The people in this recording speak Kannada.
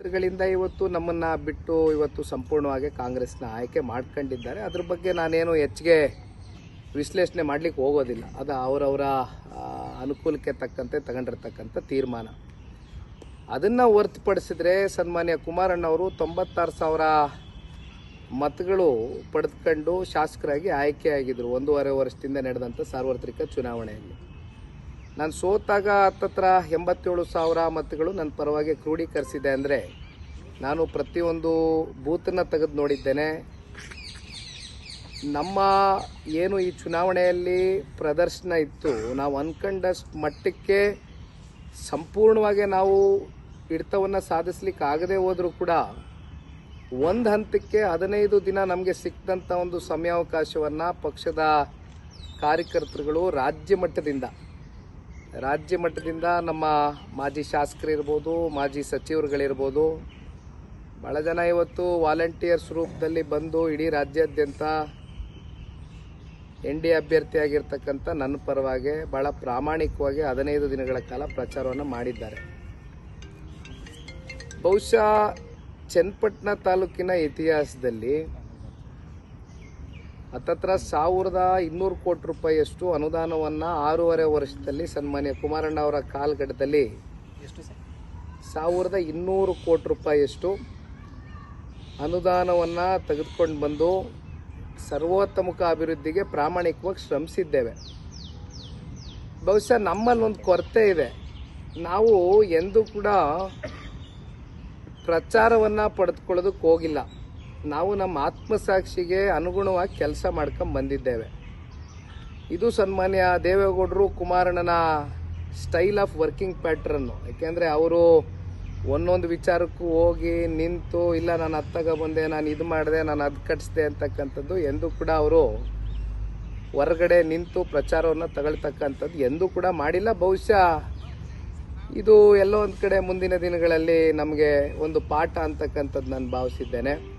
ಗಳಿಂದ ಇವತ್ತು ನಮ್ಮನ್ನ ಬಿಟ್ಟು ಇವತ್ತು ಸಂಪೂರ್ಣವಾಗಿ ಕಾಂಗ್ರೆಸ್ನ ಆಯ್ಕೆ ಮಾಡ್ಕೊಂಡಿದ್ದಾರೆ. ಅದ್ರ ಬಗ್ಗೆ ನಾನೇನು ಹೆಚ್ಚಿಗೆ ವಿಶ್ಲೇಷಣೆ ಮಾಡ್ಲಿಕ್ಕೆ ಹೋಗೋದಿಲ್ಲ. ಅದು ಅವರವರ ಅನುಕೂಲಕ್ಕೆ ತಕ್ಕಂತೆ ತಗೊಂಡಿರ್ತಕ್ಕಂಥ ತೀರ್ಮಾನ. ಅದನ್ನು ಹೊರತುಪಡಿಸಿದ್ರೆ ಸನ್ಮಾನ್ಯ ಕುಮಾರಣ್ಣವರು ತೊಂಬತ್ತಾರು ಸಾವಿರ ಮತಗಳು ಪಡೆದುಕೊಂಡು ಶಾಸಕರಾಗಿ ಆಯ್ಕೆಯಾಗಿದ್ದರು ಒಂದೂವರೆ ವರ್ಷದಿಂದ ನಡೆದಂಥ ಸಾರ್ವತ್ರಿಕ ಚುನಾವಣೆಯಲ್ಲಿ. ನಾನು ಸೋತಾಗ ಹತ್ತತ್ರ ಎಂಬತ್ತೇಳು ಸಾವಿರ ಮತಗಳು ನನ್ನ ಪರವಾಗಿ ಕ್ರೋಢೀಕರಿಸಿದೆ ಅಂದರೆ ನಾನು ಪ್ರತಿಯೊಂದು ಬೂತನ್ನು ತೆಗೆದು ನೋಡಿದ್ದೇನೆ. ನಮ್ಮ ಏನು ಈ ಚುನಾವಣೆಯಲ್ಲಿ ಪ್ರದರ್ಶನ ಇತ್ತು, ನಾವು ಅನ್ಕಂಡಷ್ಟು ಮಟ್ಟಕ್ಕೆ ಸಂಪೂರ್ಣವಾಗಿ ನಾವು ಹಿಡಿತವನ್ನು ಸಾಧಿಸ್ಲಿಕ್ಕೆ ಆಗದೆ ಹೋದರೂ ಕೂಡ ಒಂದು ಹಂತಕ್ಕೆ ಹದಿನೈದು ದಿನ ನಮಗೆ ಸಿಕ್ಕಿದಂಥ ಒಂದು ಸಮಯಾವಕಾಶವನ್ನು ಪಕ್ಷದ ಕಾರ್ಯಕರ್ತರುಗಳು ರಾಜ್ಯ ಮಟ್ಟದಿಂದ ರಾಜ್ಯ ಮಟ್ಟದಿಂದ ನಮ್ಮ ಮಾಜಿ ಶಾಸಕರಿರ್ಬೋದು ಮಾಜಿ ಸಚಿವರುಗಳಿರ್ಬೋದು ಭಾಳ ಜನ ಇವತ್ತು ವಾಲಂಟಿಯರ್ಸ್ ರೂಪದಲ್ಲಿ ಬಂದು ಇಡೀ ರಾಜ್ಯಾದ್ಯಂತ ಎನ್ ಡಿ ಅಭ್ಯರ್ಥಿಯಾಗಿರ್ತಕ್ಕಂಥ ನನ್ನ ಪರವಾಗಿ ಭಾಳ ಪ್ರಾಮಾಣಿಕವಾಗಿ ಹದಿನೈದು ದಿನಗಳ ಕಾಲ ಪ್ರಚಾರವನ್ನು ಮಾಡಿದ್ದಾರೆ. ಬಹುಶಃ ಚನ್ನಪಟ್ಟಣ ತಾಲೂಕಿನ ಇತಿಹಾಸದಲ್ಲಿ ಹತ್ತತ್ರ ಸಾವಿರದ ಇನ್ನೂರು ಕೋಟಿ ರೂಪಾಯಿಯಷ್ಟು ಅನುದಾನವನ್ನು ಆರೂವರೆ ವರ್ಷದಲ್ಲಿ ಸನ್ಮಾನ್ಯ ಕುಮಾರಣ್ಣ ಅವರ ಕಾಲ್ಗಡದಲ್ಲಿ ಎಷ್ಟು ಸಾವಿರದ ಇನ್ನೂರು ಕೋಟಿ ರೂಪಾಯಿಯಷ್ಟು ಅನುದಾನವನ್ನು ತೆಗೆದುಕೊಂಡು ಬಂದು ಸರ್ವೋತ್ತಮುಖ ಅಭಿವೃದ್ಧಿಗೆ ಪ್ರಾಮಾಣಿಕವಾಗಿ ಶ್ರಮಿಸಿದ್ದೇವೆ. ಬಹುಶಃ ನಮ್ಮಲ್ಲಿ ಒಂದು ಕೊರತೆ ಇದೆ. ನಾವು ಎಂದೂ ಕೂಡ ಪ್ರಚಾರವನ್ನು ಪಡೆದುಕೊಳ್ಳೋದಕ್ಕೆ ಹೋಗಿಲ್ಲ. ನಾವು ನಮ್ಮ ಆತ್ಮಸಾಕ್ಷಿಗೆ ಅನುಗುಣವಾಗಿ ಕೆಲಸ ಮಾಡ್ಕೊಂಡು ಬಂದಿದ್ದೇವೆ. ಇದು ಸನ್ಮಾನ್ಯ ದೇವೇಗೌಡರು ಕುಮಾರಣ್ಣನ ಸ್ಟೈಲ್ ಆಫ್ ವರ್ಕಿಂಗ್ ಪ್ಯಾಟ್ರನ್ನು ಯಾಕೆಂದರೆ ಅವರು ಒಂದೊಂದು ವಿಚಾರಕ್ಕೂ ಹೋಗಿ ನಿಂತು, ಇಲ್ಲ, ನಾನು ಅತ್ತಾಗ ಬಂದೆ ನಾನು ಇದು ಮಾಡಿದೆ, ನಾನು ಅದು ಕಟ್ಸಿದೆ ಅಂತಕ್ಕಂಥದ್ದು ಎಂದೂ ಕೂಡ ಅವರು ಹೊರಗಡೆ ನಿಂತು ಪ್ರಚಾರವನ್ನು ತಗೊಳ್ತಕ್ಕಂಥದ್ದು ಎಂದೂ ಕೂಡ ಮಾಡಿಲ್ಲ. ಬಹುಶಃ ಇದು ಎಲ್ಲೋ ಒಂದು ಕಡೆ ಮುಂದಿನ ದಿನಗಳಲ್ಲಿ ನಮಗೆ ಒಂದು ಪಾಠ ಅಂತಕ್ಕಂಥದ್ದು ನಾನು ಭಾವಿಸಿದ್ದೇನೆ.